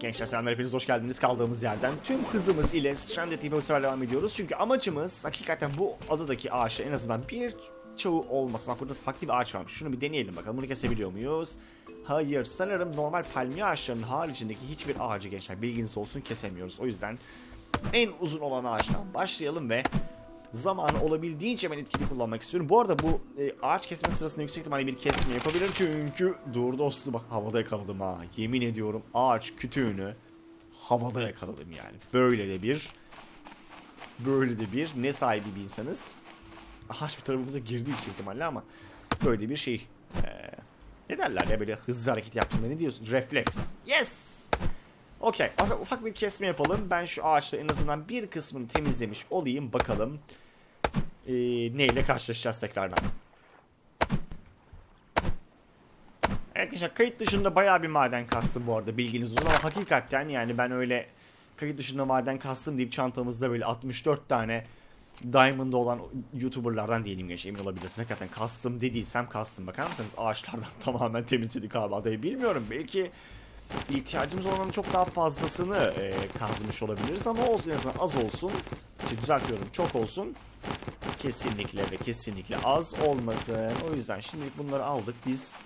Gençler selamlar hepiniz hoş geldiniz kaldığımız yerden. Tüm hızımız ile Stranded bu sefer devam ediyoruz. Çünkü amacımız hakikaten bu adadaki ağaçta en azından bir çoğu olması. Bak burada farklı bir ağaç varmış. Şunu bir deneyelim bakalım. Bunu kesebiliyor muyuz? Hayır. Sanırım normal palmiye ağaçlarının haricindeki hiçbir ağacı gençler bilginiz olsun kesemiyoruz. O yüzden en uzun olan ağaçtan başlayalım ve zamanı olabildiğince ben etkili kullanmak istiyorum. Bu arada bu e, ağaç kesme sırasında yüksek ihtimalle bir kesme yapabilirim çünkü dur dostum bak havada yakaladım ha. Yemin ediyorum ağaç kütüğünü havada yakaladım yani. Böyle de bir böyle de bir ne sahibi bir insanız. Ağaç bir tarafımıza girdi yüksek ihtimalle ama böyle bir şey. Ee, ne derler ya böyle hızlı hareket yaptığında ne diyorsun? Refleks. Yes! Okey. Zaman ufak bir kesme yapalım. Ben şu ağaçta en azından bir kısmını temizlemiş olayım. Bakalım ee, neyle karşılaşacağız tekrardan. Evet arkadaşlar kayıt dışında bayağı bir maden kastım bu arada bilginiz olsun ama hakikaten yani ben öyle kayıt dışında maden kastım deyip çantamızda böyle 64 tane Diamond'da olan YouTuber'lardan değilim genç emin olabilirsiniz. Hakikaten kastım dediysem kastım. Bakar mısınız ağaçlardan tamamen temizledik abi adayı bilmiyorum. Belki ihtiyacımız olanın çok daha fazlasını e, kazmış olabiliriz ama olsun en azından az olsun. Şimdi düzeltiyorum çok olsun. Kesinlikle ve kesinlikle az olmasın. O yüzden şimdilik bunları aldık biz.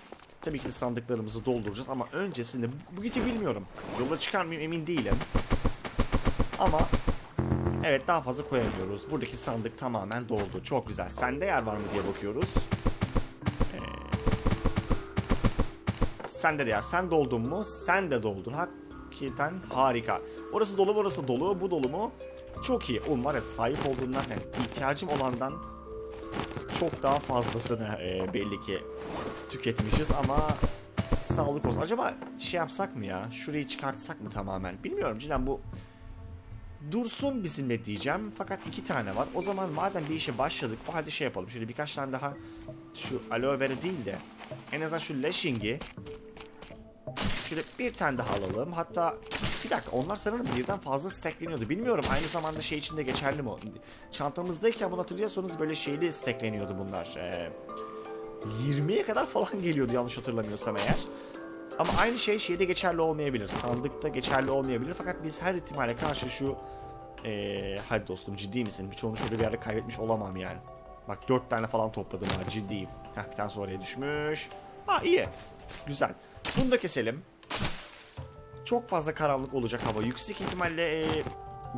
Tabii ki sandıklarımızı dolduracağız ama öncesinde bu gece bilmiyorum. Yola çıkar mıyım emin değilim. Ama evet daha fazla koyamıyoruz. Buradaki sandık tamamen doldu. Çok güzel. Sende yer var mı diye bakıyoruz. Sende de yer. Sen doldun mu? Sen de doldun. Hakikaten harika. Orası dolu, burası dolu. Bu dolu mu? Çok iyi. Oğlum var ya sahip olduğundan, yani ihtiyacım olandan çok daha fazlasını e, belli ki tüketmişiz ama sağlık olsun. Acaba şey yapsak mı ya? Şurayı çıkartsak mı tamamen? Bilmiyorum Cinan bu dursun bizimle diyeceğim. Fakat iki tane var. O zaman madem bir işe başladık o halde şey yapalım. Şöyle birkaç tane daha şu aloe vera değil de en azından şu lashing'i Şöyle bir tane daha alalım. Hatta bir dakika onlar sanırım birden fazla stackleniyordu. Bilmiyorum aynı zamanda şey için de geçerli mi? Çantamızdayken bunu hatırlıyorsanız böyle şeyli stackleniyordu bunlar. Ee, 20'ye kadar falan geliyordu yanlış hatırlamıyorsam eğer. Ama aynı şey şeyde geçerli olmayabilir. Sandıkta geçerli olmayabilir. Fakat biz her ihtimale karşı şu... Ee, hadi dostum ciddi misin? Birçoğunu şöyle bir yerde kaybetmiş olamam yani. Bak 4 tane falan topladım ha ciddiyim. Heh bir tanesi oraya düşmüş. Ha iyi. Güzel. Bunu da keselim. Çok fazla karanlık olacak hava. Yüksek ihtimalle e,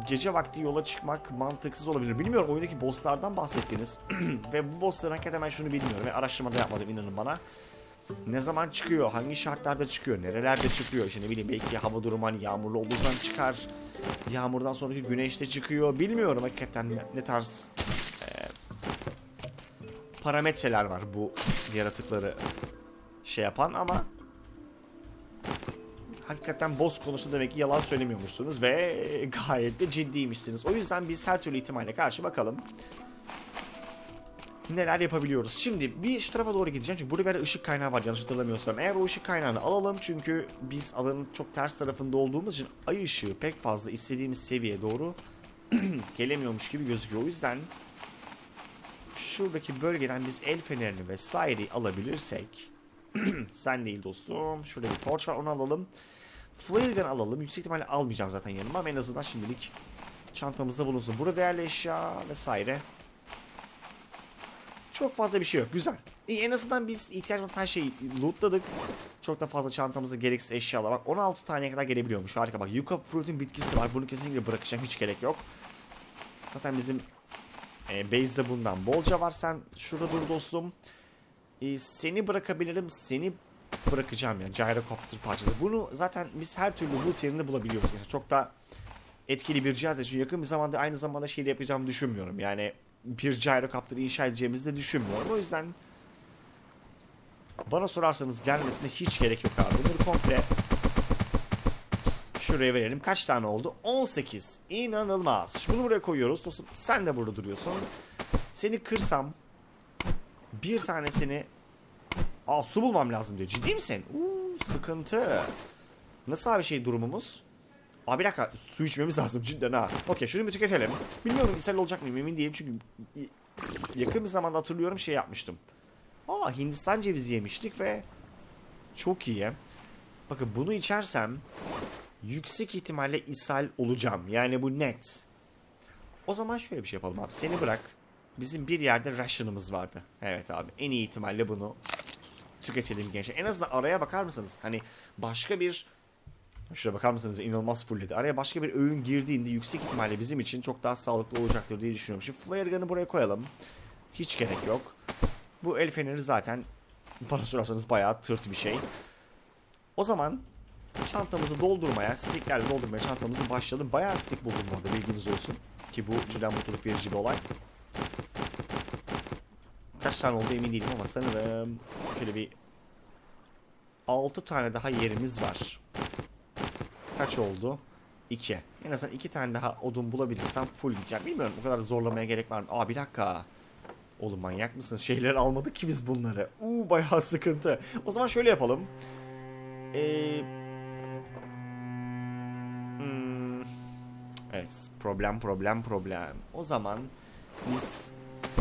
gece vakti yola çıkmak mantıksız olabilir. Bilmiyorum oyundaki bosslardan bahsettiniz. ve bu bossların hakikaten ben şunu bilmiyorum. Ve araştırmada yapmadım inanın bana. Ne zaman çıkıyor? Hangi şartlarda çıkıyor? Nerelerde çıkıyor? İşte ne bileyim belki hava durumu hani yağmurlu olduğundan çıkar. Yağmurdan sonraki güneşte çıkıyor. Bilmiyorum hakikaten ne, ne tarz e, parametreler var bu yaratıkları şey yapan ama hakikaten boss konusunda demek ki yalan söylemiyormuşsunuz ve gayet de ciddiymişsiniz. O yüzden biz her türlü ihtimale karşı bakalım neler yapabiliyoruz. Şimdi bir şu tarafa doğru gideceğim çünkü burada bir ışık kaynağı var yanlış hatırlamıyorsam. Eğer o ışık kaynağını alalım çünkü biz alanın çok ters tarafında olduğumuz için ay ışığı pek fazla istediğimiz seviyeye doğru gelemiyormuş gibi gözüküyor. O yüzden şuradaki bölgeden biz el fenerini vesaire alabilirsek sen değil dostum. Şurada bir torch var onu alalım. Flare'den alalım. Yüksek ihtimalle almayacağım zaten yanıma ama en azından şimdilik çantamızda bulunsun. Burada değerli eşya vesaire. Çok fazla bir şey yok. Güzel. İyi, en azından biz ihtiyacımız her şeyi lootladık. Çok da fazla çantamızda gereksiz eşyalar var. 16 taneye kadar gelebiliyormuş. Harika bak. Yucca Fruit'un bitkisi var. Bunu kesinlikle bırakacağım. Hiç gerek yok. Zaten bizim e, base'de bundan bolca var. Sen şurada dur dostum. E, seni bırakabilirim. Seni bırakacağım yani. Gyrocopter parçası. Bunu zaten biz her türlü loot yerinde bulabiliyoruz. Yani çok da etkili bir cihaz. Çünkü yakın bir zamanda aynı zamanda şeyle yapacağımı düşünmüyorum. Yani bir gyrocopter inşa edeceğimizi de düşünmüyorum. O yüzden bana sorarsanız gelmesine hiç gerek yok abi. Bunları komple şuraya verelim. Kaç tane oldu? 18. İnanılmaz. Bunu buraya koyuyoruz. Dostum sen de burada duruyorsun. Seni kırsam bir tanesini Aa su bulmam lazım diyor. Ciddi misin? Uuu sıkıntı. Nasıl abi şey durumumuz? Abi bir dakika su içmemiz lazım cidden ha. Okey şunu bir tüketelim. Bilmiyorum ishal olacak mıyım emin değilim çünkü yakın bir zamanda hatırlıyorum şey yapmıştım. Aa Hindistan cevizi yemiştik ve çok iyi. Bakın bunu içersem yüksek ihtimalle ishal olacağım. Yani bu net. O zaman şöyle bir şey yapalım abi. Seni bırak. Bizim bir yerde ration'ımız vardı. Evet abi. En iyi ihtimalle bunu tüketelim gençler. En azından araya bakar mısınız? Hani başka bir Şuraya bakar mısınız? İnanılmaz fullledi. Araya başka bir öğün girdiğinde yüksek ihtimalle bizim için çok daha sağlıklı olacaktır diye düşünüyorum. Şimdi flare gun'ı buraya koyalım. Hiç gerek yok. Bu el feneri zaten bana sorarsanız bayağı tırt bir şey. O zaman çantamızı doldurmaya, sticklerle doldurmaya çantamızı başlayalım. Bayağı stick buldum orada bilginiz olsun. Ki bu cidden mutluluk verici bir olay. Kaç tane oldu emin değilim ama sanırım şöyle bir 6 tane daha yerimiz var. Kaç oldu? 2. En azından 2 tane daha odun bulabilirsem full gideceğim. Bilmiyorum o kadar zorlamaya gerek var mı? Aa bir dakika. Oğlum manyak mısın? Şeyleri almadık ki biz bunları. Uuu bayağı sıkıntı. O zaman şöyle yapalım. Eee... Evet problem problem problem. O zaman biz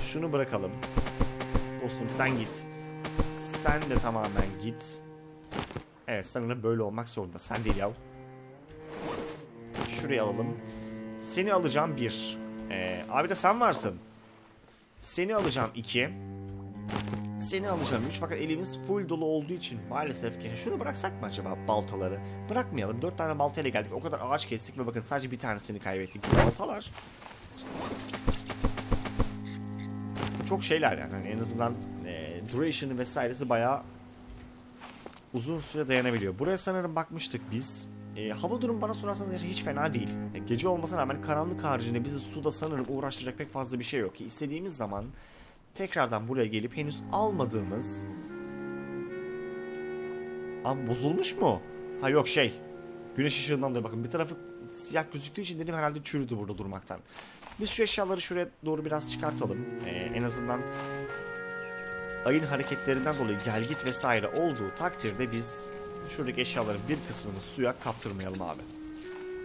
şunu bırakalım. Dostum sen git. Sen de tamamen git. Evet sanırım böyle olmak zorunda. Sen değil yav. Şuraya alalım. Seni alacağım bir. Ee, abi de sen varsın. Seni alacağım iki. Seni alacağım üç. Fakat elimiz full dolu olduğu için maalesef ki. Şunu bıraksak mı acaba baltaları? Bırakmayalım. Dört tane baltayla geldik. O kadar ağaç kestik ve bakın sadece bir tanesini kaybettik. Bu baltalar çok şeyler yani. Hani en azından e, duration'ı vesairesi bayağı uzun süre dayanabiliyor. Buraya sanırım bakmıştık biz. E, hava durumu bana sorarsanız hiç fena değil. E, gece olmasına rağmen karanlık haricinde bizi suda sanırım uğraştıracak pek fazla bir şey yok ki. istediğimiz zaman tekrardan buraya gelip henüz almadığımız... Abi bozulmuş mu? Ha yok şey. Güneş ışığından dolayı bakın bir tarafı siyah gözüktüğü için dedim herhalde çürüdü burada durmaktan. Biz şu eşyaları şuraya doğru biraz çıkartalım. Ee, en azından ayın hareketlerinden dolayı gelgit vesaire olduğu takdirde biz şuradaki eşyaların bir kısmını suya kaptırmayalım abi.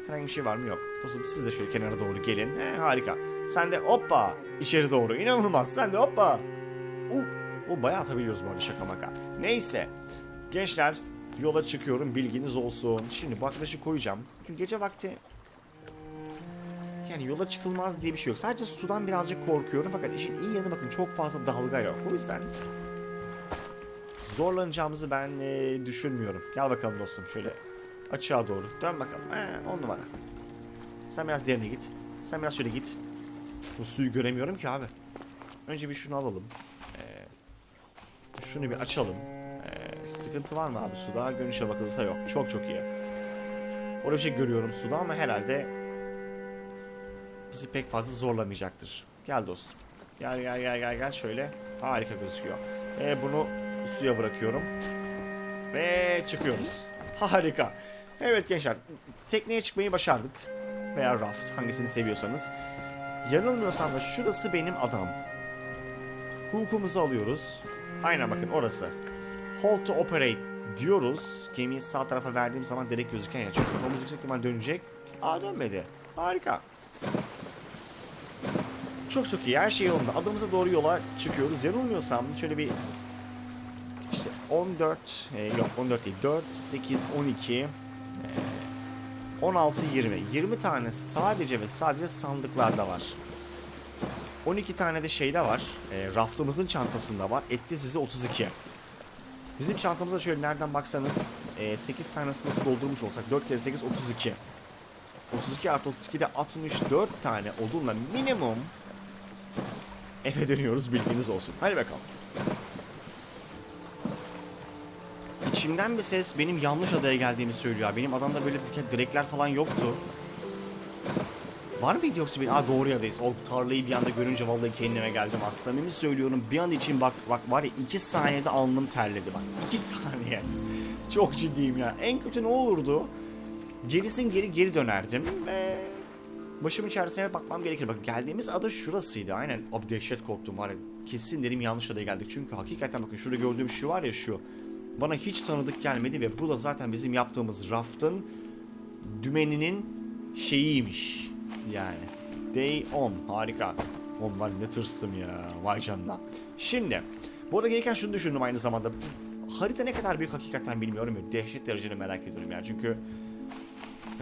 Herhangi bir şey var mı? Yok. Dostum siz de şöyle kenara doğru gelin. He, harika. Sen de hoppa içeri doğru. İnanılmaz. Sen de hoppa. Uh, o bayağı atabiliyoruz bu arada şaka maka. Neyse. Gençler yola çıkıyorum bilginiz olsun. Şimdi baklaşı koyacağım. Çünkü gece vakti yani yola çıkılmaz diye bir şey yok. Sadece sudan birazcık korkuyorum fakat işin iyi yanı bakın çok fazla dalga yok. O yüzden zorlanacağımızı ben e, düşünmüyorum. Gel bakalım dostum şöyle açığa doğru. Dön bakalım. He, on numara. Sen biraz derine git. Sen biraz şöyle git. Bu suyu göremiyorum ki abi. Önce bir şunu alalım. Ee, şunu bir açalım. Ee, sıkıntı var mı abi suda? Görünüşe bakılırsa yok. Çok çok iyi. Orada bir şey görüyorum suda ama herhalde bizi pek fazla zorlamayacaktır. Gel dostum. Gel gel gel gel gel şöyle. Harika gözüküyor. Ee, bunu suya bırakıyorum. Ve çıkıyoruz. Harika. Evet gençler. Tekneye çıkmayı başardık. Veya raft. Hangisini seviyorsanız. Yanılmıyorsam da şurası benim adam. Hukukumuzu alıyoruz. Aynen bakın orası. Hold to operate diyoruz. Gemiyi sağ tarafa verdiğim zaman direkt gözüken yer. Çünkü kafamız yüksek ihtimal dönecek. Aa dönmedi. Harika. Çok çok iyi. Her şey yolunda. Adımıza doğru yola çıkıyoruz. Yanılmıyorsam şöyle bir işte 14 e, yok 14 değil 4 8 12 e, 16 20 20 tane sadece ve sadece sandıklarda var. 12 tane de şeyde var. E, raflımızın çantasında var. Etti size 32. Bizim çantamızda şöyle nereden baksanız e, 8 tane slot doldurmuş olsak 4 kere 8 32. 32 artı 32'de 64 tane odunla minimum eve dönüyoruz bilginiz olsun. Hadi bakalım. İçimden bir ses benim yanlış adaya geldiğimi söylüyor. Benim adamda böyle direkler falan yoktu. Var mıydı yoksa bir... Aa doğru yerdayız. O tarlayı bir anda görünce vallahi kendime geldim. Az samimi söylüyorum. Bir an için bak bak var ya 2 saniyede alnım terledi bak. 2 saniye. Çok ciddiyim ya. En kötü ne olurdu? Gerisin geri geri dönerdim ve başımın içerisine bakmam gerekir. Bak geldiğimiz ada şurasıydı. Aynen. Abi dehşet korktum var ya. Kesin dedim yanlış adaya geldik. Çünkü hakikaten bakın şurada gördüğüm şu var ya şu. Bana hiç tanıdık gelmedi ve bu da zaten bizim yaptığımız raftın dümeninin şeyiymiş. Yani. Day 10. Harika. Oğlum var ne tırstım ya. Vay canına. Şimdi. Bu arada gelirken şunu düşündüm aynı zamanda. Harita ne kadar büyük hakikaten bilmiyorum ya. Dehşet derecede merak ediyorum yani. Çünkü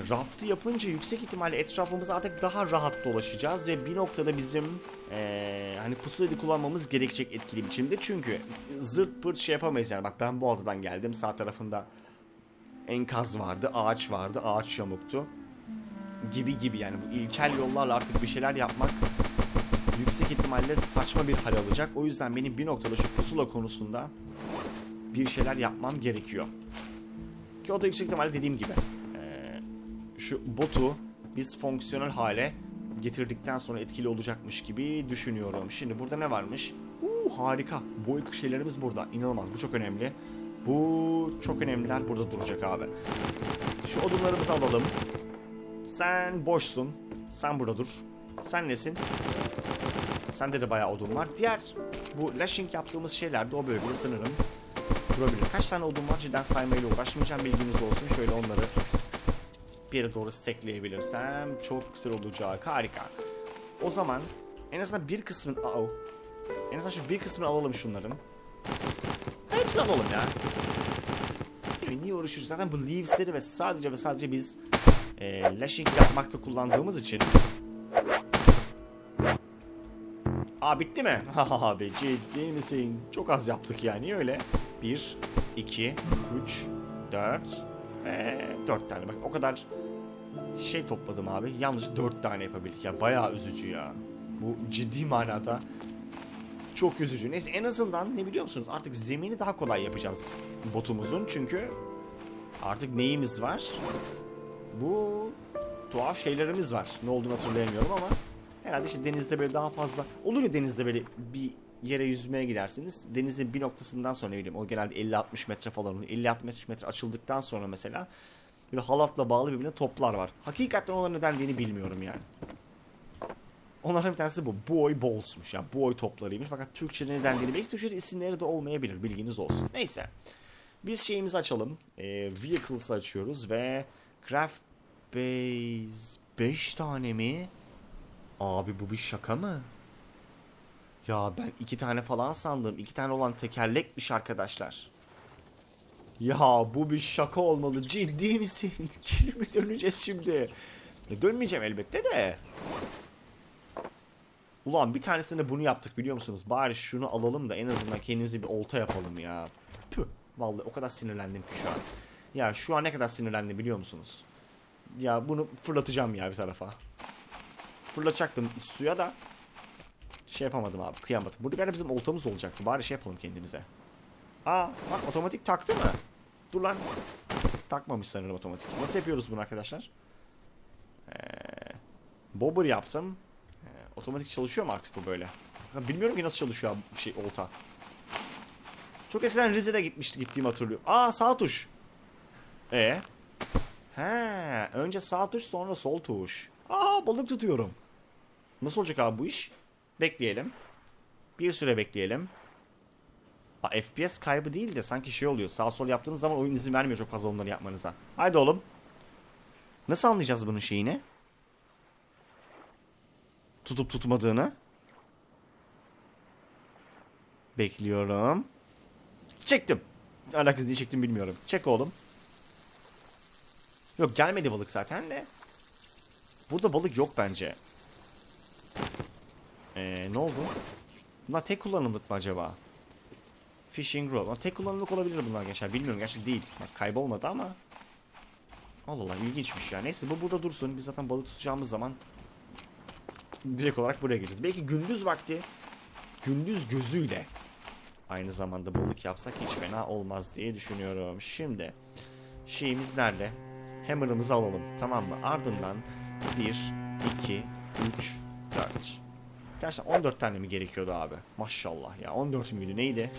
Raftı yapınca yüksek ihtimalle etrafımızda artık daha rahat dolaşacağız ve bir noktada bizim eee, hani pusulayı kullanmamız gerekecek etkili biçimde. Çünkü zırt pırt şey yapamayız yani. Bak ben bu adadan geldim. Sağ tarafında enkaz vardı ağaç vardı ağaç yamuktu gibi gibi. Yani bu ilkel yollarla artık bir şeyler yapmak yüksek ihtimalle saçma bir hal alacak. O yüzden benim bir noktada şu pusula konusunda bir şeyler yapmam gerekiyor. Ki o da yüksek ihtimalle dediğim gibi eee, şu botu biz fonksiyonel hale getirdikten sonra etkili olacakmış gibi düşünüyorum. Şimdi burada ne varmış? Uuu harika. Boy şeylerimiz burada. İnanılmaz. Bu çok önemli. Bu çok önemliler burada duracak abi. Şu odunlarımızı alalım. Sen boşsun. Sen burada dur. Sen nesin? Sende de bayağı odun var. Diğer bu lashing yaptığımız şeyler de o bölgede sanırım durabilir. Kaç tane odun var cidden saymayla uğraşmayacağım bilginiz olsun. Şöyle onları bir yere doğru stackleyebilirsem çok güzel olacak. Harika. O zaman en azından bir kısmını... Aa, en azından şu bir kısmını alalım şunların. Hepsini alalım ya. Niye uğraşıyoruz? Zaten bu leaves'leri ve sadece ve sadece biz e, lashing yapmakta kullandığımız için Aa bitti mi? Abi ciddi misin? Çok az yaptık yani öyle. 1, 2, 3, 4 ve 4 tane. Bak o kadar şey topladım abi. Yalnız 4 tane yapabildik ya. Bayağı üzücü ya. Bu ciddi manada çok üzücü. Neyse en azından ne biliyor musunuz? Artık zemini daha kolay yapacağız botumuzun. Çünkü artık neyimiz var? Bu tuhaf şeylerimiz var. Ne olduğunu hatırlayamıyorum ama herhalde işte denizde böyle daha fazla olur ya denizde böyle bir yere yüzmeye gidersiniz. Denizin bir noktasından sonra ne bileyim o genelde 50-60 metre falan oluyor. 50-60 metre açıldıktan sonra mesela böyle halatla bağlı birbirine toplar var. Hakikaten onların nedenliğini bilmiyorum yani. Onlardan bir tanesi bu. Boy bowls'muş ya. Boy toplarıymış. Fakat Türkçe'de neden değil. Belki Türkçe'de isimleri de olmayabilir. Bilginiz olsun. Neyse. Biz şeyimizi açalım. Ee, Vehicles'ı açıyoruz ve Craft Base 5 tane mi? Abi bu bir şaka mı? Ya ben iki tane falan sandım. İki tane olan tekerlekmiş arkadaşlar. Ya bu bir şaka olmalı. Ciddi misin? Geri mi döneceğiz şimdi? Ya dönmeyeceğim elbette de. Ulan bir tanesinde bunu yaptık biliyor musunuz? Bari şunu alalım da en azından kendimize bir olta yapalım ya. Püh. Vallahi o kadar sinirlendim ki şu an. Ya şu an ne kadar sinirlendim biliyor musunuz? Ya bunu fırlatacağım ya bir tarafa. Fırlatacaktım suya da şey yapamadım abi kıyamadım. Burada bizim oltamız olacaktı. Bari şey yapalım kendimize. Aa bak otomatik taktı mı? Dur lan. Takmamış sanırım otomatik. Nasıl yapıyoruz bunu arkadaşlar? Ee, bobber yaptım. Ee, otomatik çalışıyor mu artık bu böyle? Ya bilmiyorum ki nasıl çalışıyor abi şey olta. Çok eskiden Rize'de gitmişti gittiğimi hatırlıyorum. Aa sağ tuş. E. He, önce sağ tuş sonra sol tuş. Aa balık tutuyorum. Nasıl olacak abi bu iş? Bekleyelim. Bir süre bekleyelim. FPS kaybı değil de sanki şey oluyor. Sağ sol yaptığınız zaman oyun izin vermiyor çok fazla onları yapmanıza. Haydi oğlum. Nasıl anlayacağız bunun şeyini? Tutup tutmadığını. Bekliyorum. Çektim. Alakası diye çektim bilmiyorum. Çek oğlum. Yok gelmedi balık zaten de. Burada balık yok bence. Ee, ne oldu? Bunlar tek kullanımlık mı acaba? Fishing rod. Tek kullanımlık olabilir bunlar gençler. Bilmiyorum gerçi değil. Bak kaybolmadı ama. Allah Allah ilginçmiş ya. Neyse bu burada dursun. Biz zaten balık tutacağımız zaman direkt olarak buraya gireceğiz. Belki gündüz vakti gündüz gözüyle aynı zamanda balık yapsak hiç fena olmaz diye düşünüyorum. Şimdi şeyimiz nerede? Hammer'ımızı alalım tamam mı? Ardından 1, 2, 3, 4. Gerçekten 14 tane mi gerekiyordu abi? Maşallah ya 14 müydü neydi?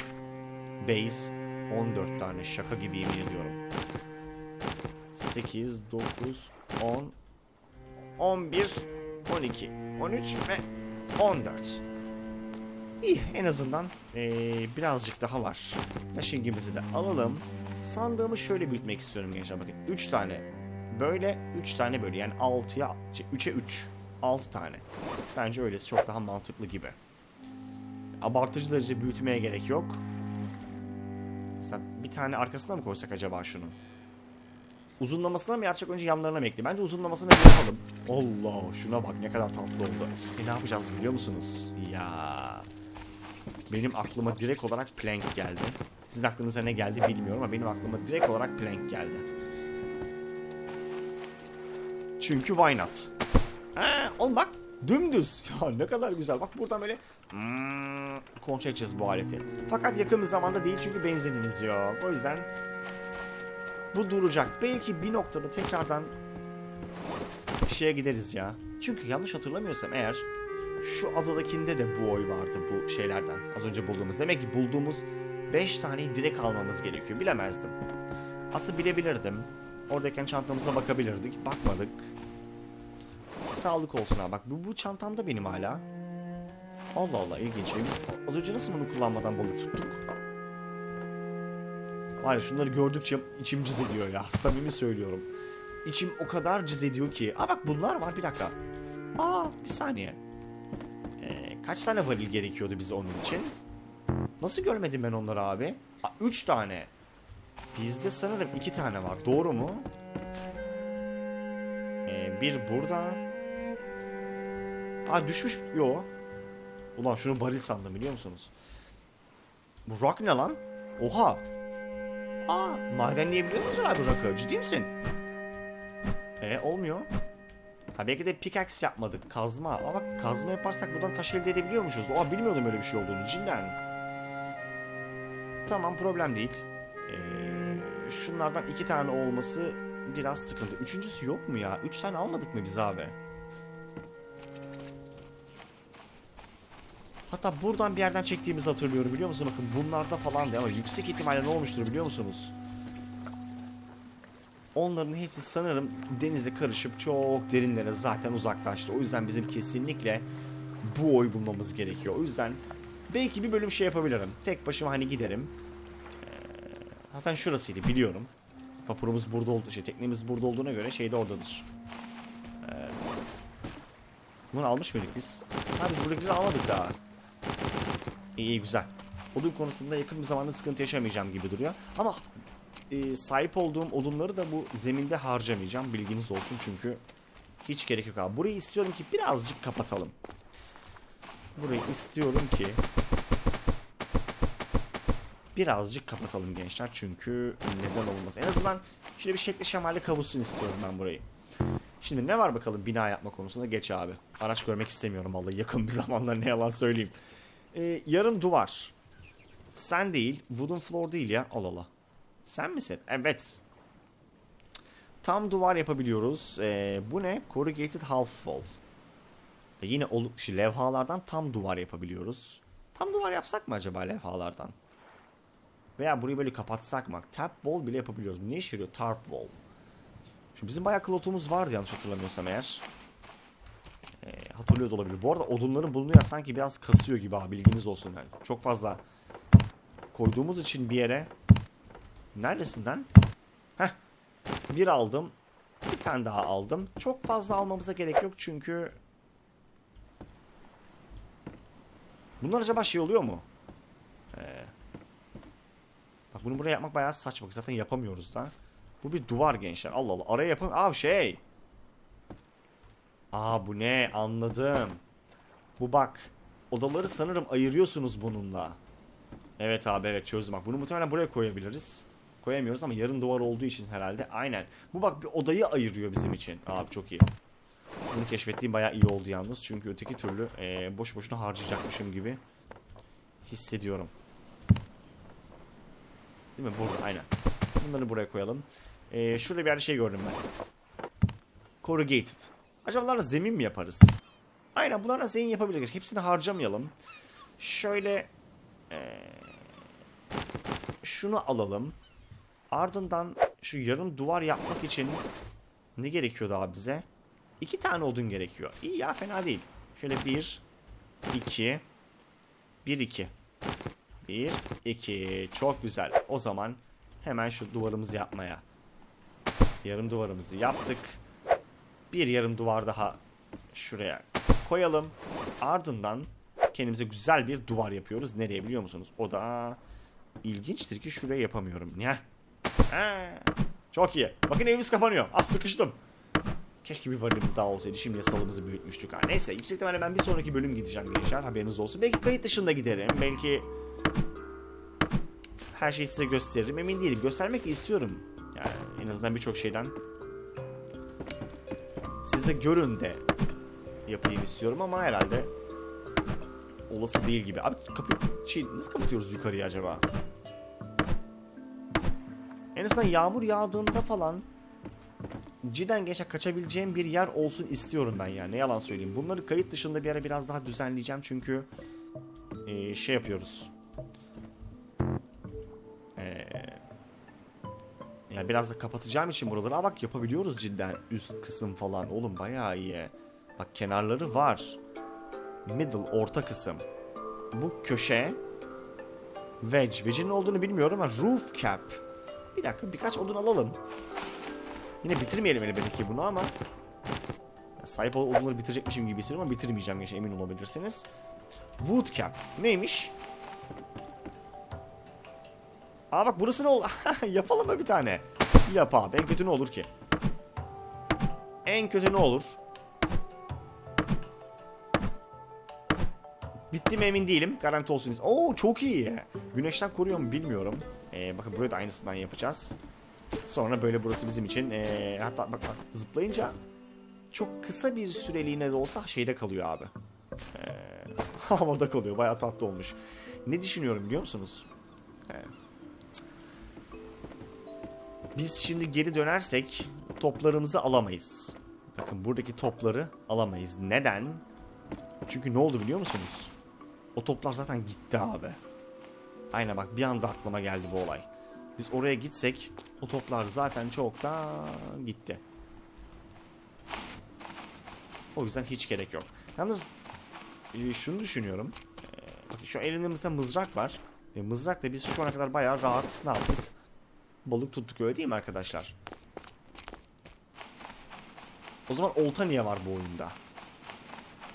Base 14 tane şaka gibi yemin ediyorum. 8, 9, 10, 11, 12, 13 ve 14. İyi en azından ee, birazcık daha var. Lashing'imizi de alalım. Sandığımı şöyle büyütmek istiyorum gençler bakın. 3 tane böyle 3 tane böyle yani 6'ya şey, 3'e 3. 6 tane. Bence öylesi çok daha mantıklı gibi. Abartıcı derece büyütmeye gerek yok. Mesela bir tane arkasına mı koysak acaba şunu? Uzunlamasına mı yapacak önce yanlarına mı ekleyeyim? Bence uzunlamasına yapalım. Allah şuna bak ne kadar tatlı oldu. E ne yapacağız biliyor musunuz? Ya benim aklıma direkt olarak plank geldi. Sizin aklınıza ne geldi bilmiyorum ama benim aklıma direkt olarak plank geldi. Çünkü why not? Ha, oğlum bak dümdüz. Ya ne kadar güzel. Bak buradan böyle hmm, edeceğiz bu aleti. Fakat yakın bir zamanda değil çünkü benzinimiz yok. O yüzden bu duracak. Belki bir noktada tekrardan şeye gideriz ya. Çünkü yanlış hatırlamıyorsam eğer şu adadakinde de bu oy vardı bu şeylerden. Az önce bulduğumuz. Demek ki bulduğumuz 5 taneyi direkt almamız gerekiyor. Bilemezdim. Aslında bilebilirdim. Oradayken çantamıza bakabilirdik. Bakmadık. Sağlık olsun ha. Bak bu, bu çantamda benim hala. Allah Allah ilginç. Ve Biz az önce nasıl bunu kullanmadan balık tuttuk? Var ya şunları gördükçe içim cız ediyor ya. Samimi söylüyorum. İçim o kadar cız ediyor ki. Aa bak bunlar var bir dakika. Aa bir saniye. Ee, kaç tane varil gerekiyordu bize onun için? Nasıl görmedim ben onları abi? Aa, üç tane. Bizde sanırım iki tane var. Doğru mu? Ee, bir burada. Aa düşmüş. Yo. Ulan şunu baril sandım biliyor musunuz? Bu rock ne lan? Oha. Aa madenleyebiliyor musun abi rock'ı? Ciddi misin? E olmuyor. Ha belki de pickaxe yapmadık. Kazma. Ama bak kazma yaparsak buradan taş elde edebiliyormuşuz. Oha bilmiyordum öyle bir şey olduğunu. Cidden. Tamam problem değil. Ee, şunlardan iki tane olması biraz sıkıntı. Üçüncüsü yok mu ya? Üç tane almadık mı biz abi? Hatta buradan bir yerden çektiğimizi hatırlıyorum biliyor musun? Bakın bunlarda falan da ama yüksek ihtimalle ne olmuştur biliyor musunuz? Onların hepsi sanırım denizle karışıp çok derinlere zaten uzaklaştı. O yüzden bizim kesinlikle bu oy bulmamız gerekiyor. O yüzden belki bir bölüm şey yapabilirim. Tek başıma hani giderim. Ee, zaten şurasıydı biliyorum. Vapurumuz burada oldu, şey teknemiz burada olduğuna göre şey de oradadır. Ee, bunu almış mıydık biz? Ha biz buradakileri almadık daha. İyi, güzel. Odun konusunda yakın bir zamanda sıkıntı yaşamayacağım gibi duruyor. Ama e, sahip olduğum odunları da bu zeminde harcamayacağım. Bilginiz olsun çünkü hiç gerek yok abi. Burayı istiyorum ki birazcık kapatalım. Burayı istiyorum ki birazcık kapatalım gençler. Çünkü neden olmaz. En azından şöyle bir şekli şemali kavuşsun istiyorum ben burayı. Şimdi ne var bakalım bina yapma konusunda geç abi. Araç görmek istemiyorum vallahi yakın bir zamanda ne yalan söyleyeyim. Ee, yarım duvar. Sen değil, wooden floor değil ya. Al Allah. Sen misin? Evet. Tam duvar yapabiliyoruz. Ee, bu ne? Corrugated half wall. Ve yine şu levhalardan tam duvar yapabiliyoruz. Tam duvar yapsak mı acaba levhalardan? Veya burayı böyle kapatsak mı? Tap wall bile yapabiliyoruz. Ne işe yarıyor? Tarp wall. Şimdi bizim bayağı klotumuz vardı yanlış hatırlamıyorsam eğer. Ee, hatırlıyor da olabilir. Bu arada odunların bulunuyor sanki biraz kasıyor gibi abi bilginiz olsun yani. Çok fazla koyduğumuz için bir yere Neresinden? Heh. Bir aldım. Bir tane daha aldım. Çok fazla almamıza gerek yok çünkü Bunlar acaba şey oluyor mu? Ee, bak bunu buraya yapmak bayağı saçma. Zaten yapamıyoruz da. Bu bir duvar gençler. Allah Allah. Araya yapam... Abi şey. Aa bu ne? Anladım. Bu bak. Odaları sanırım ayırıyorsunuz bununla. Evet abi evet çözdüm. Bak bunu muhtemelen buraya koyabiliriz. Koyamıyoruz ama yarım duvar olduğu için herhalde. Aynen. Bu bak bir odayı ayırıyor bizim için. Abi çok iyi. Bunu keşfettiğim bayağı iyi oldu yalnız. Çünkü öteki türlü e, boş boşuna harcayacakmışım gibi hissediyorum. Değil mi? Burada aynen. Bunları buraya koyalım. E, şurada bir yerde şey gördüm ben. Corrugated. Acaba bunlarla zemin mi yaparız? Aynen bunlarla zemin yapabiliriz. Hepsini harcamayalım. Şöyle e, şunu alalım. Ardından şu yarım duvar yapmak için ne gerekiyordu abi bize? İki tane odun gerekiyor. İyi ya fena değil. Şöyle bir, iki, bir iki. Bir, iki. Çok güzel. O zaman hemen şu duvarımızı yapmaya. Yarım duvarımızı yaptık. Bir yarım duvar daha şuraya koyalım. Ardından kendimize güzel bir duvar yapıyoruz. Nereye biliyor musunuz? O da ilginçtir ki şuraya yapamıyorum. Ha. Çok iyi. Bakın evimiz kapanıyor. Ah sıkıştım. Keşke bir varilimiz daha olsaydı. Şimdi salımızı büyütmüştük. Ha. Neyse yüksek ihtimalle ben bir sonraki bölüm gideceğim gençler. Haberiniz olsun. Belki kayıt dışında giderim. Belki her şeyi size gösteririm. Emin değilim. Göstermek de istiyorum. Yani en azından birçok şeyden. Siz de görün de yapayım istiyorum ama herhalde olası değil gibi. Abi kapıyı şey, nasıl kapatıyoruz yukarıya acaba? En azından yağmur yağdığında falan cidden geçe kaçabileceğim bir yer olsun istiyorum ben ya. Ne yalan söyleyeyim. Bunları kayıt dışında bir ara biraz daha düzenleyeceğim çünkü eee, şey yapıyoruz. Ya biraz da kapatacağım için buraları. Aa bak yapabiliyoruz cidden üst kısım falan. Oğlum bayağı iyi. Bak kenarları var. Middle orta kısım. Bu köşe wedge. Wedge'in ne olduğunu bilmiyorum ama roof cap. Bir dakika birkaç odun alalım. Yine bitirmeyelim elbette ki bunu ama sahip ol- odunları bitirecekmişim gibi hissediyorum ama bitirmeyeceğim gençler emin olabilirsiniz. Wood cap. Neymiş? Aa bak burası ne oldu? Yapalım mı bir tane? Yap abi. En kötü ne olur ki? En kötü ne olur? Bitti mi emin değilim. Garanti olsun. Oo çok iyi. Güneşten koruyor mu bilmiyorum. Ee, bakın buraya da aynısından yapacağız. Sonra böyle burası bizim için. ee, hatta bak bak zıplayınca çok kısa bir süreliğine de olsa şeyde kalıyor abi. Ee, havada kalıyor. Bayağı tatlı olmuş. Ne düşünüyorum biliyor musunuz? Ee, biz şimdi geri dönersek toplarımızı alamayız. Bakın buradaki topları alamayız. Neden? Çünkü ne oldu biliyor musunuz? O toplar zaten gitti abi. Aynen bak bir anda aklıma geldi bu olay. Biz oraya gitsek o toplar zaten çoktan gitti. O yüzden hiç gerek yok. Yalnız e, şunu düşünüyorum. E, şu elimizde mızrak var. Ve mızrakla biz şu ana kadar bayağı rahat ne yaptık? Balık tuttuk öyle değil mi arkadaşlar? O zaman olta niye var bu oyunda?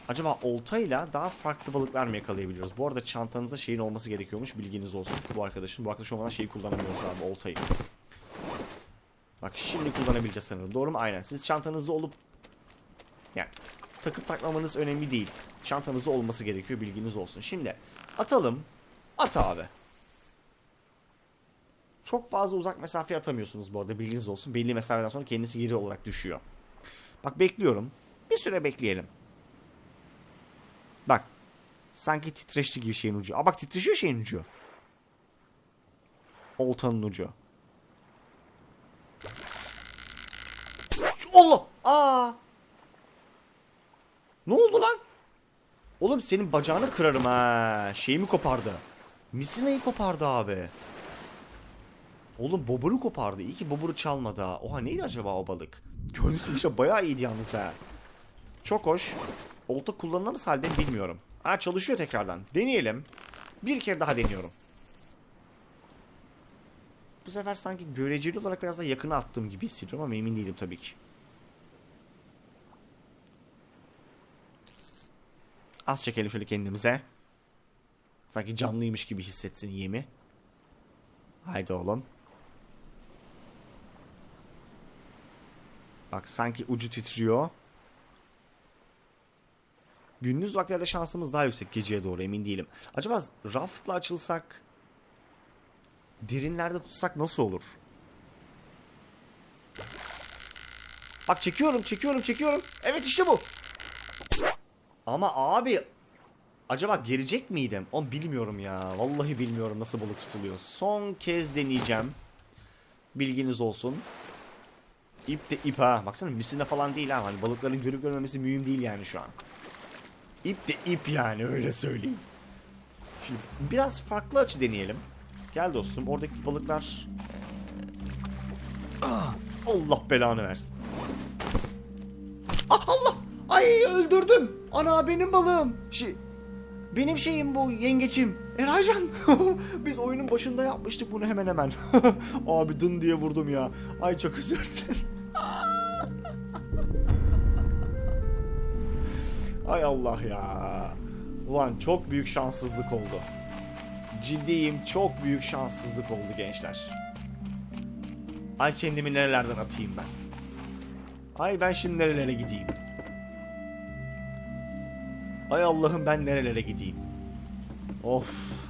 Acaba oltayla daha farklı balıklar mı yakalayabiliyoruz? Bu arada çantanızda şeyin olması gerekiyormuş bilginiz olsun bu arkadaşın. Bu arkadaş olmadan şeyi kullanamıyoruz abi oltayı. Bak şimdi kullanabileceğiz sanırım. Doğru mu? Aynen. Siz çantanızda olup yani takıp takmamanız önemli değil. Çantanızda olması gerekiyor bilginiz olsun. Şimdi atalım. At abi. Çok fazla uzak mesafe atamıyorsunuz bu arada bilginiz olsun. Belli mesafeden sonra kendisi geri olarak düşüyor. Bak bekliyorum. Bir süre bekleyelim. Bak. Sanki titreşti gibi şeyin ucu. Aa bak titreşiyor şeyin ucu. Oltanın ucu. Allah! Aa! Ne oldu lan? Oğlum senin bacağını kırarım ha. Şeyimi kopardı. Misina'yı kopardı abi. Oğlum boburu kopardı. İyi ki boburu çalmadı ha. Oha neydi acaba o balık? Gördüğünüz gibi işte bayağı iyiydi yalnız ha. Çok hoş. Olta kullanılamaz halde bilmiyorum. Ha çalışıyor tekrardan. Deneyelim. Bir kere daha deniyorum. Bu sefer sanki göreceli olarak biraz da yakına attığım gibi hissediyorum ama emin değilim tabii ki. Az çekelim şöyle kendimize. Sanki canlıymış gibi hissetsin yemi. Haydi oğlum. Bak sanki ucu titriyor. Gündüz vaklerde şansımız daha yüksek geceye doğru emin değilim. Acaba raftla açılsak derinlerde tutsak nasıl olur? Bak çekiyorum çekiyorum çekiyorum. Evet işte bu. Ama abi acaba gelecek miydim? Onu bilmiyorum ya. Vallahi bilmiyorum nasıl balık tutuluyor. Son kez deneyeceğim. Bilginiz olsun. İp de ip ha. Baksana misine falan değil ha. Hani balıkların görüp görmemesi mühim değil yani şu an. İp de ip yani öyle söyleyeyim. Şimdi biraz farklı açı deneyelim. Gel dostum oradaki balıklar... Ah, Allah belanı versin. Ah Allah! Ay öldürdüm. Ana benim balığım. Şey, benim şeyim bu yengeçim. Eraycan. Biz oyunun başında yapmıştık bunu hemen hemen. Abi dın diye vurdum ya. Ay çok özür dilerim. Ay Allah ya. Ulan çok büyük şanssızlık oldu. Ciddiyim çok büyük şanssızlık oldu gençler. Ay kendimi nerelerden atayım ben. Ay ben şimdi nerelere gideyim. Ay Allah'ım ben nerelere gideyim. Of.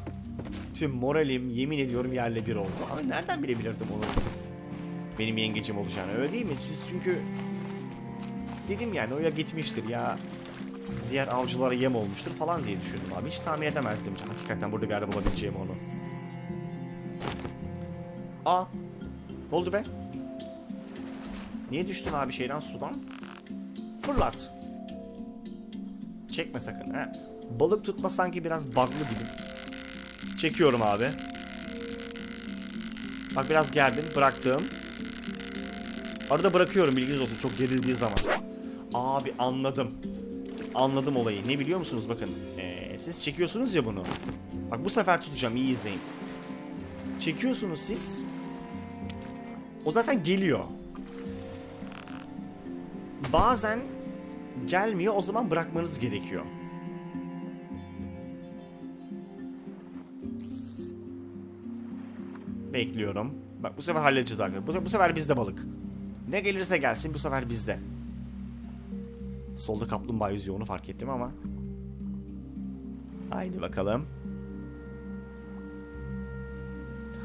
Tüm moralim yemin ediyorum yerle bir oldu. Ama nereden bilebilirdim onu? Benim yengecim olacağını öyle değil mi? Siz çünkü dedim yani o ya gitmiştir ya diğer avcılara yem olmuştur falan diye düşündüm abi. Hiç tahmin edemezdim. Hakikaten burada bir yerde bulabileceğim onu. Aa. Ne oldu be? Niye düştün abi şeyden sudan? Fırlat. Çekme sakın. He. Balık tutma sanki biraz bug'lı gibi. Çekiyorum abi. Bak biraz gerdim. Bıraktım. Arada bırakıyorum bilginiz olsun çok gerildiği zaman. Abi anladım. Anladım olayı. Ne biliyor musunuz bakın. Ee, siz çekiyorsunuz ya bunu. Bak bu sefer tutacağım iyi izleyin. Çekiyorsunuz siz. O zaten geliyor. Bazen gelmiyor o zaman bırakmanız gerekiyor. Bekliyorum. Bak bu sefer halledeceğiz arkadaşlar. Bu, bu sefer bizde balık. Ne gelirse gelsin bu sefer bizde. Solda kaplumbağa yüzüyor onu fark ettim ama. Haydi bakalım.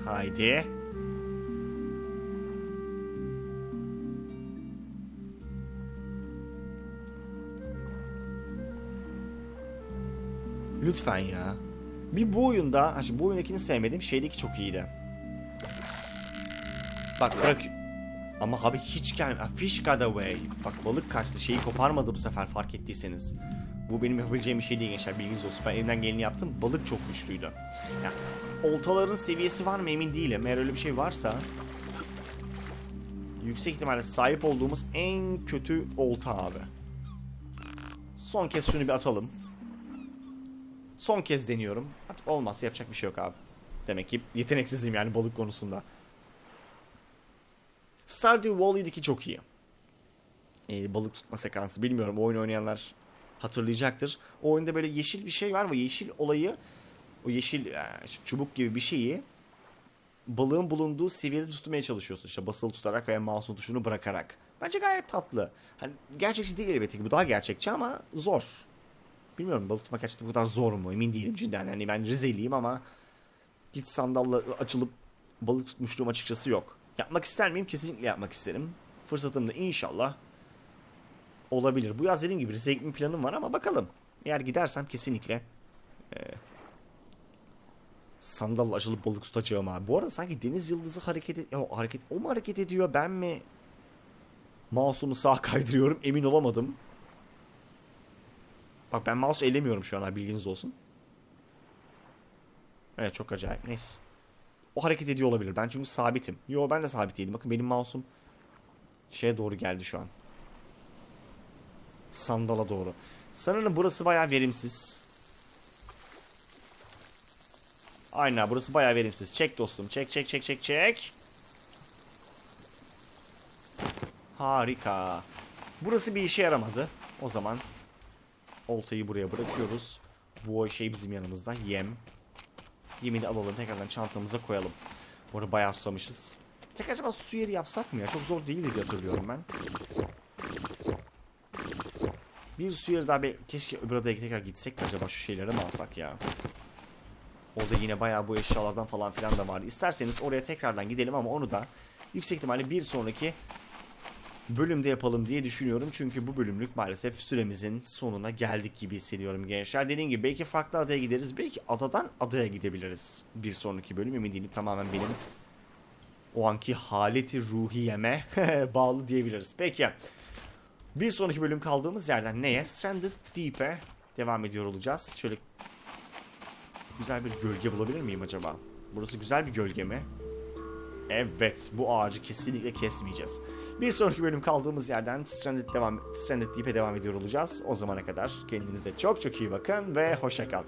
Haydi. Lütfen ya. Bir bu oyunda, şimdi bu oyundakini sevmedim, şeydeki çok iyiydi. Bak bırak. Ama abi hiç gelmiyor. Fish got away. Bak balık kaçtı. Şeyi koparmadı bu sefer fark ettiyseniz. Bu benim yapabileceğim bir şey değil gençler bilginiz olsun. Ben elimden geleni yaptım. Balık çok güçlüydü. Ya, oltaların seviyesi var mı emin değilim. Eğer öyle bir şey varsa yüksek ihtimalle sahip olduğumuz en kötü olta abi. Son kez şunu bir atalım. Son kez deniyorum. Artık olmazsa yapacak bir şey yok abi. Demek ki yeteneksizim yani balık konusunda. Stardew Valley'deki çok iyi. Ee, balık tutma sekansı bilmiyorum oyun oynayanlar hatırlayacaktır. O oyunda böyle yeşil bir şey var ve yeşil olayı o yeşil e, işte çubuk gibi bir şeyi balığın bulunduğu seviyede tutmaya çalışıyorsun. İşte basılı tutarak veya mouse'un tuşunu bırakarak. Bence gayet tatlı. Hani gerçekçi değil elbette ki bu daha gerçekçi ama zor. Bilmiyorum balık tutmak gerçekten bu kadar zor mu emin değilim cidden. Hani ben Rizeliyim ama hiç sandalla açılıp balık tutmuşluğum açıkçası yok. Yapmak ister miyim? Kesinlikle yapmak isterim. Fırsatım da inşallah olabilir. Bu yaz dediğim gibi Rize'ye gitme planım var ama bakalım. Eğer gidersem kesinlikle e, sandalla açılıp balık tutacağım abi. Bu arada sanki deniz yıldızı hareket et o hareket o mu hareket ediyor ben mi mouse'umu sağ kaydırıyorum emin olamadım. Bak ben mouse ellemiyorum şu an abi bilginiz olsun. Evet çok acayip neyse. O hareket ediyor olabilir. Ben çünkü sabitim. Yo ben de sabit değilim. Bakın benim mouse'um şeye doğru geldi şu an. Sandala doğru. Sanırım burası bayağı verimsiz. Aynen burası bayağı verimsiz. Çek dostum. Çek çek çek çek çek. Harika. Burası bir işe yaramadı. O zaman oltayı buraya bırakıyoruz. Bu şey bizim yanımızda. Yem. Yemini alalım tekrardan çantamıza koyalım. Bu arada bayağı susamışız. Tek acaba su yeri yapsak mı ya? Çok zor değil diye hatırlıyorum ben. Bir su yeri daha bir keşke öbür adaya tekrar gitsek de acaba şu şeyleri mi alsak ya? Orada yine bayağı bu eşyalardan falan filan da vardı. İsterseniz oraya tekrardan gidelim ama onu da yüksek ihtimalle bir sonraki bölümde yapalım diye düşünüyorum. Çünkü bu bölümlük maalesef süremizin sonuna geldik gibi hissediyorum gençler. Dediğim gibi belki farklı adaya gideriz. Belki adadan adaya gidebiliriz. Bir sonraki bölüm emin değilim. Tamamen benim o anki haleti ruhiyeme bağlı diyebiliriz. Peki. Bir sonraki bölüm kaldığımız yerden neye? Stranded Deep'e devam ediyor olacağız. Şöyle güzel bir gölge bulabilir miyim acaba? Burası güzel bir gölge mi? Evet, bu ağacı kesinlikle kesmeyeceğiz. Bir sonraki bölüm kaldığımız yerden Stranded, devam, Stranded Deep'e devam ediyor olacağız. O zamana kadar kendinize çok çok iyi bakın ve hoşça kalın.